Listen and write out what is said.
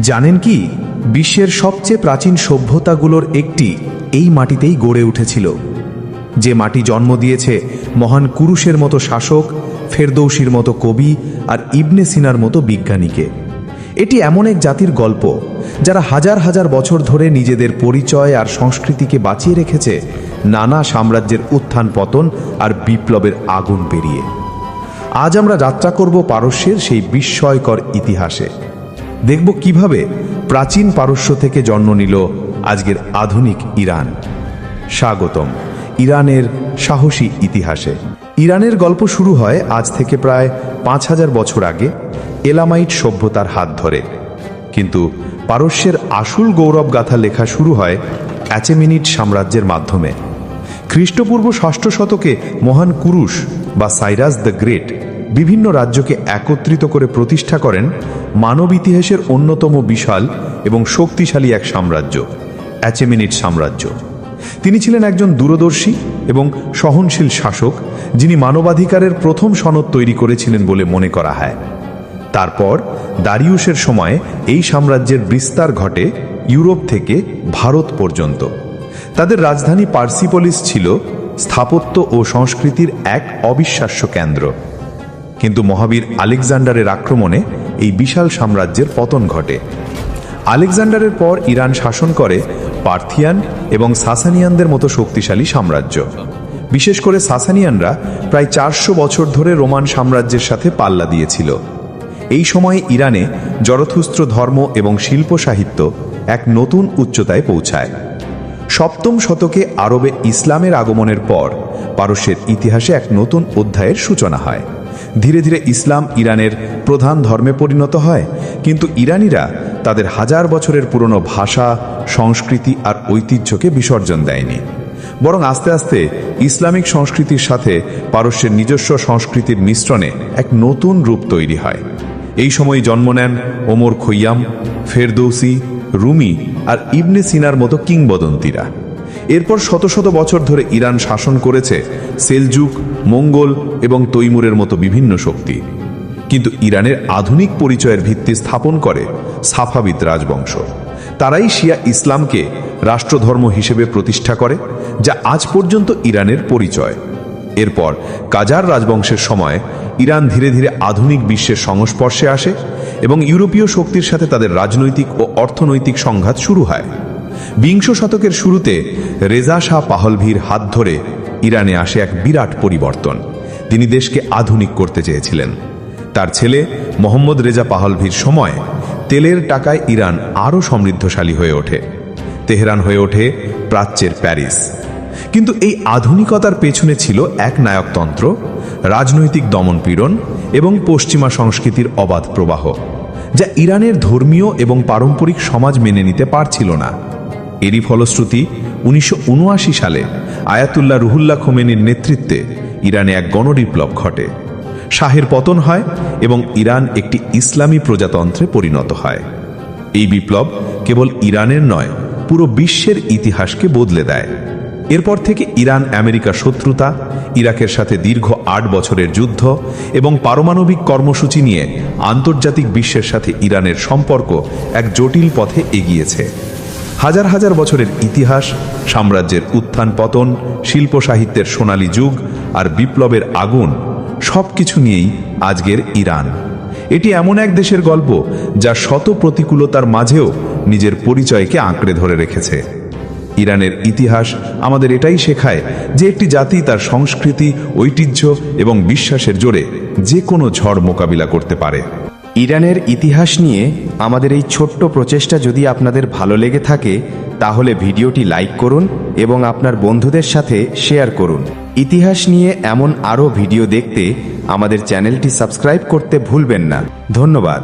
জানেন কি, বিশ্বের সবচেয়ে প্রাচীন সভ্যতাগুলোর একটি এই মাটিতেই গড়ে উঠেছিল। যে মাটি জন্ম দিয়েছে মহান কুরুষের মতো শাসক, ফেরদৌসির মতো কবি আর ইবনে সিনার মতো বিজ্ঞানীকে। এটি এমন এক জাতির গল্প, যারা হাজার হাজার বছর ধরে নিজেদের পরিচয় আর সংস্কৃতিকে বাঁচিয়ে রেখেছে নানা সাম্রাজ্যের উত্থান পতন আর বিপ্লবের আগুন পেরিয়ে। আজ আমরা যাত্রা করব পারস্যের সেই বিস্ময়কর ইতিহাসে। দেখব কীভাবে প্রাচীন পারস্য থেকে জন্ম নিল আজকের আধুনিক ইরান। স্বাগতম ইরানের সাহসী ইতিহাসে। ইরানের গল্প শুরু হয় আজ থেকে প্রায় পাঁচ হাজার বছর আগে এলামাইট সভ্যতার হাত ধরে। কিন্তু পারস্যের আসল গৌরব গাথা লেখা শুরু হয় অ্যাচেমিনিট সাম্রাজ্যের মাধ্যমে। খ্রিস্টপূর্ব ষষ্ঠ শতকে মহান কুরুশ বা সাইরাস দ্য গ্রেট বিভিন্ন রাজ্যকে একত্রিত করে প্রতিষ্ঠা করেন মানব ইতিহাসের অন্যতম বিশাল এবং শক্তিশালী এক সাম্রাজ্য অ্যাচেমিনিট সাম্রাজ্য। তিনি ছিলেন একজন দূরদর্শী এবং সহনশীল শাসক, যিনি মানবাধিকারের প্রথম সনদ তৈরি করেছিলেন বলে মনে করা হয়। তারপর দারিউসের সময় এই সাম্রাজ্যের বিস্তার ঘটে ইউরোপ থেকে ভারত পর্যন্ত। তাদের রাজধানী পার্সিপলিস ছিল স্থাপত্য ও সংস্কৃতির এক অবিশ্বাস্য কেন্দ্র। কিন্তু মহাবীর আলেকজান্ডারের আক্রমণে এই বিশাল সাম্রাজ্যের পতন ঘটে। আলেকজান্ডারের পর ইরান শাসন করে পার্থিয়ান এবং সাসানিয়ানদের মতো শক্তিশালী সাম্রাজ্য। বিশেষ করে সাসানিয়ানরা প্রায় চারশো বছর ধরে রোমান সাম্রাজ্যের সাথে পাল্লা দিয়েছিল। এই সময়ে ইরানে জরথুস্ত্র ধর্ম এবং শিল্প সাহিত্য এক নতুন উচ্চতায় পৌঁছায়। সপ্তম শতকে আরবে ইসলামের আগমনের পর পারস্যের ইতিহাসে এক নতুন অধ্যায়ের সূচনা হয়। ধীরে ধীরে ইসলাম ইরানের প্রধান ধর্মে পরিণত হয়। কিন্তু ইরানিরা তাদের হাজার বছরের পুরনো ভাষা, সংস্কৃতি আর ঐতিহ্যকে বিসর্জন দেয়নি। বরং আস্তে আস্তে ইসলামিক সংস্কৃতির সাথে পারস্যের নিজস্ব সংস্কৃতির মিশ্রণে এক নতুন রূপ তৈরি হয়। এই সময় জন্ম নেন ওমর খৈয়াম, ফেরদৌসি, রুমি আর ইবনে সিনার মতো কিংবদন্তিরা। এরপর শত শত বছর ধরে ইরান শাসন করেছে সেলজুক, মঙ্গল এবং তৈমুরের মতো বিভিন্ন শক্তি। কিন্তু ইরানের আধুনিক পরিচয়ের ভিত্তি স্থাপন করে সাফাবিদ রাজবংশ। তারাই শিয়া ইসলামকে রাষ্ট্রধর্ম হিসেবে প্রতিষ্ঠা করে, যা আজ পর্যন্ত ইরানের পরিচয়। এরপর কাজার রাজবংশের সময় ইরান ধীরে ধীরে আধুনিক বিশ্বের সংস্পর্শে আসে এবং ইউরোপীয় শক্তির সাথে তাদের রাজনৈতিক ও অর্থনৈতিক সংঘাত শুরু হয়। বিংশ শতকের শুরুতে রেজা শাহ পাহলভির হাত ধরে ইরানে আসে এক বিরাট পরিবর্তন। তিনি দেশকে আধুনিক করতে চেয়েছিলেন। তার ছেলে মোহাম্মদ রেজা পাহলভির সময় তেলের টাকায় ইরান আরও সমৃদ্ধশালী হয়ে ওঠে। তেহরান হয়ে ওঠে প্রাচ্যের প্যারিস। কিন্তু এই আধুনিকতার পেছনে ছিল এক নায়কতন্ত্র, রাজনৈতিক দমনপীড়ন এবং পশ্চিমা সংস্কৃতির অবাধ প্রবাহ, যা ইরানের ধর্মীয় এবং পারম্পরিক সমাজ মেনে নিতে পারছিল না। এরই ফলশ্রুতি উনিশশো উনআশি সালে আয়াতুল্লাহ রুহুল্লাহ খোমেনির নেতৃত্বে ইরানে এক গণবিপ্লব ঘটে। শাহের পতন হয় এবং ইরান একটি ইসলামী প্রজাতন্ত্রে পরিণত হয়। এই বিপ্লব কেবল ইরানের নয়, পুরো বিশ্বের ইতিহাসকে বদলে দেয়। এরপর থেকে ইরান আমেরিকা শত্রুতা, ইরাকের সাথে দীর্ঘ আট বছরের যুদ্ধ এবং পারমাণবিক কর্মসূচি নিয়ে আন্তর্জাতিক বিশ্বের সাথে ইরানের সম্পর্ক এক জটিল পথে এগিয়েছে। হাজার হাজার বছরের ইতিহাস, সাম্রাজ্যের উত্থান পতন, শিল্প সাহিত্যের সোনালী যুগ আর বিপ্লবের আগুন সব কিছু নিয়েই আজকের ইরান। এটি এমন এক দেশের গল্প যা শত প্রতিকূলতার মাঝেও নিজের পরিচয়কে আঁকড়ে ধরে রেখেছে। ইরানের ইতিহাস আমাদের এটাই শেখায় যে একটি জাতি তার সংস্কৃতি, ঐতিহ্য এবং বিশ্বাসের জোরে যে কোনো ঝড় মোকাবিলা করতে পারে। ইরানের ইতিহাস নিয়ে আমাদের এই ছোট্ট প্রচেষ্টা যদি আপনাদের ভালো লেগে থাকে, তাহলে ভিডিওটি লাইক করুন এবং আপনার বন্ধুদের সাথে শেয়ার করুন। ইতিহাস নিয়ে এমন আরও ভিডিও দেখতে আমাদের চ্যানেলটি সাবস্ক্রাইব করতে ভুলবেন না। ধন্যবাদ।